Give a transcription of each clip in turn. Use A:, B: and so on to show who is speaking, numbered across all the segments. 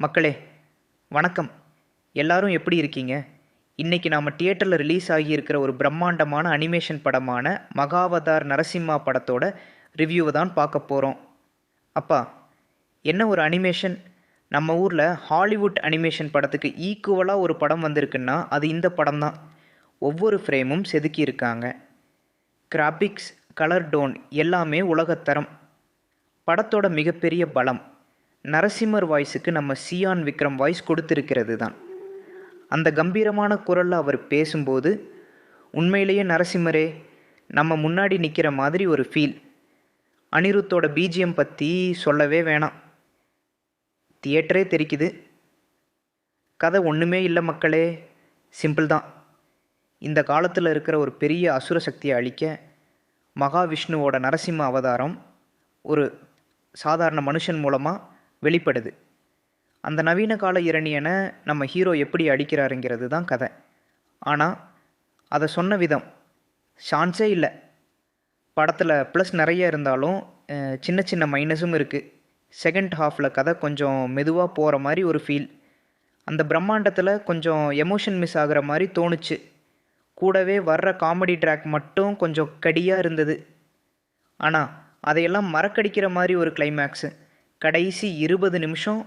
A: மக்களே வணக்கம். எல்லாரும் எப்படி இருக்கீங்க? இன்றைக்கி நாம் தியேட்டரில் ரிலீஸ் ஆகியிருக்கிற ஒரு பிரம்மாண்டமான அனிமேஷன் படமான மகாவதார் நரசிம்மா படத்தோட ரிவ்யூவை தான் பார்க்க போகிறோம் அப்பா என்ன ஒரு அனிமேஷன் நம்ம ஊரில் ஹாலிவுட் அனிமேஷன் படத்துக்கு ஈக்குவலாக ஒரு படம் வந்திருக்குன்னா அது இந்த படம் தான். ஒவ்வொரு ஃப்ரேமும் செதுக்கியிருக்காங்க கிராபிக்ஸ் கலர் டோன் எல்லாமே உலகத்தரம். படத்தோட மிகப்பெரிய பலம் நரசிம்மர் வாய்ஸுக்கு நம்ம சியான் விக்ரம் வாய்ஸ் கொடுத்துருக்கிறது தான் அந்த கம்பீரமான குரலில் அவர் பேசும்போது உண்மையிலேயே நரசிம்மரே நம்ம முன்னாடி நிற்கிற மாதிரி ஒரு ஃபீல் அனிருத்தோட பிஜிஎம் பற்றி சொல்லவே வேணாம். தியேட்டரே தெரிக்குது. கதை ஒன்றுமே இல்லை மக்களே சிம்பிள் தான். இந்த காலத்தில் இருக்கிற ஒரு பெரிய அசுர சக்தியை அழிக்க மகாவிஷ்ணுவோட நரசிம்ம அவதாரம் ஒரு சாதாரண மனுஷன் மூலமாக வெளிப்படுது. அந்த நவீன கால இரணியனை நம்ம ஹீரோ எப்படி அடிக்கிறாருங்கிறது தான் கதை. ஆனால் அதை சொன்ன விதம் சான்ஸே இல்லை. படத்தில் ப்ளஸ் நிறைய இருந்தாலும் சின்ன சின்ன மைனஸும் இருக்குது செகண்ட் ஹாஃபில் கதை கொஞ்சம் மெதுவாக போகிற மாதிரி ஒரு ஃபீல் அந்த பிரம்மாண்டத்தில் கொஞ்சம் எமோஷன் மிஸ் ஆகிற மாதிரி தோணுச்சு. கூடவே வர்ற காமெடி ட்ராக் மட்டும் கொஞ்சம் கடியாக இருந்தது. ஆனால் அதையெல்லாம் மறக்கடிக்கிற மாதிரி ஒரு கிளைமேக்ஸு கடைசி இருபது நிமிஷம்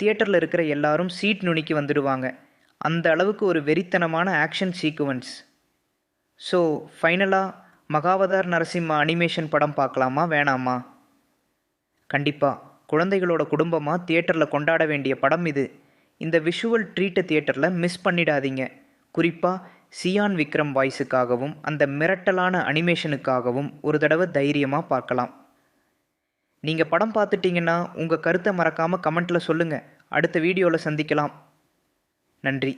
A: தியேட்டரில் இருக்கிற எல்லாரும் சீட் நுனிக்கு வந்துடுவாங்க. அந்த அளவுக்கு ஒரு வெறித்தனமான ஆக்ஷன் சீக்குவன்ஸ் ஸோ ஃபைனலாக மகாவதார் நரசிம்ம அனிமேஷன் படம் பார்க்கலாமா வேணாமா? கண்டிப்பாக குழந்தைகளோட குடும்பமாக தியேட்டரில் கொண்டாட வேண்டிய படம் இது. இந்த விஷுவல் ட்ரீட்டை தியேட்டரில் மிஸ் பண்ணிடாதீங்க. குறிப்பாக சியான் விக்ரம் வாய்ஸுக்காகவும் அந்த மிரட்டலான அனிமேஷனுக்காகவும் ஒரு தடவை தைரியமாக பார்க்கலாம். நீங்கள் படம் பார்த்துட்டீங்கன்னா உங்கள் கருத்தை மறக்காமல் கமெண்ட்டில் சொல்லுங்கள் அடுத்த வீடியோவில் சந்திக்கலாம். நன்றி.